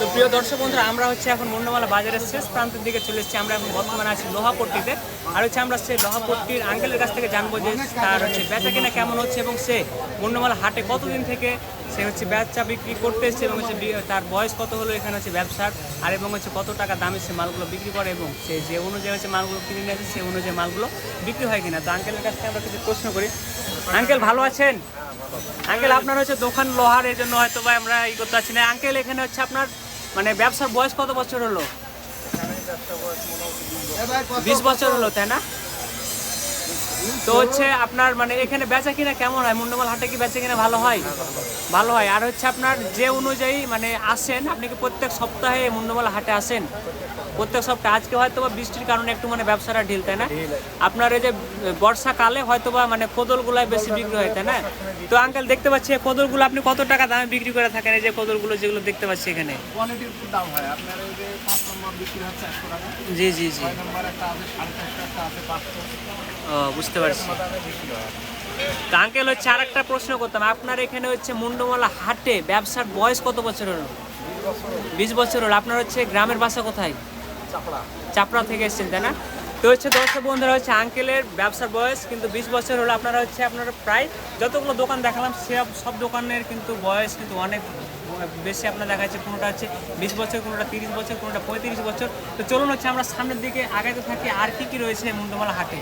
তো প্রিয় দর্শক বন্ধুরা, আমরা হচ্ছে এখন মুন্ডমালা বাজারের শেষ প্রান্তের দিকে চলে এসেছি। আমরা এখন বর্তমানে আছি লোহাপট্টিতে। আর হচ্ছে আমরা সেই লোহাপট্টির আঙ্কেলের কাছ থেকে জানব যে তার হচ্ছে বেচা কেনা কেমন হচ্ছে এবং সে মুন্ডমালা হাটে কতদিন থেকে সে হচ্ছে ব্যবসা বিক্রি করতে এসছে এবং হচ্ছে তার বয়স কত হলো এখানে হচ্ছে ব্যবসার, আর এবং হচ্ছে কত টাকা দামে সে মালগুলো বিক্রি করে এবং সে যে অনুযায়ী হচ্ছে মালগুলো কিনে নিয়ে আসে সেই অনুযায়ী মালগুলো বিক্রি হয় কিনা? তো আঙ্কেলের কাছ থেকে আমরা কিছু প্রশ্ন করি। আঙ্কেল, ভালো আছেন? আঙ্কেল, আপনার হচ্ছে দোকান লোহার এই জন্য হয়তো বা আমরা ই করতে পারছি না। আঙ্কেল, এখানে হচ্ছে আপনার মানে ব্যবসার বয়স কত বছর হলো? বিশ বছর হলো তাই না? তো হচ্ছে আপনার মানে এখানে বেচা কিনা কেমন হয়? মুন্ডমাল হাটে কি বেচা কিনা ভালো হয়? ভালো হয়। আর হচ্ছে আপনার যে অনুযায়ী মানে আসেন আপনি কি প্রত্যেক সপ্তাহে মুন্ডমাল হাটে আসেন? প্রত্যেক সপ্তাহে। আজকে হয়তো বা বৃষ্টির কারণে একটু মানে ব্যবসাটা ঢিল তাই না? আপনার এই যে বর্ষাকালে হয়তো বা মানে কোদলগুলাই বেশি বিক্রি হয় তাই না? তো আঙ্কেল দেখতে পাচ্ছি এই কোদলগুলো আপনি কত টাকা দামে বিক্রি করে থাকেন? এই যে কোদলগুলো যেগুলো দেখতে পাচ্ছি এখানে। কোয়ালিটির দাম হয়। আপনার ওই যে পাঁচ নম্বর বিক্রি হচ্ছে একশো টাকা। জি জি জি। ছয় নম্বর একটা আছে সাড়ে চারশো একটা আছে পাঁচশো। ও বুঝতে পারছি। তো আঙ্কেল হচ্ছে আর একটা প্রশ্ন করতাম আপনার এখানে হচ্ছে মুন্ডমালা হাটে ব্যবসার বয়স কত বছর হলো? বিশ বছর হলো আপনার হচ্ছে গ্রামের বাসা কোথায়? চাপড়া। চাপড়া থেকে এসেছেন তাই না? তো হচ্ছে দর্শক বন্ধুরা হচ্ছে আঙ্কেলের ব্যবসার বয়স কিন্তু বিশ বছর হলো আপনারা হচ্ছে আপনারা প্রায় যতগুলো দোকান দেখালাম সব সব দোকানের কিন্তু বয়স কিন্তু অনেক বেশি আপনার দেখা যাচ্ছে কোনোটা হচ্ছে বিশ বছর কোনোটা তিরিশ বছর কোনোটা পঁয়ত্রিশ বছর। তো চলুন হচ্ছে আমরা সামনের দিকে আগাইতে থাকি আর কি কি রয়েছে মুন্ডমালা হাটে?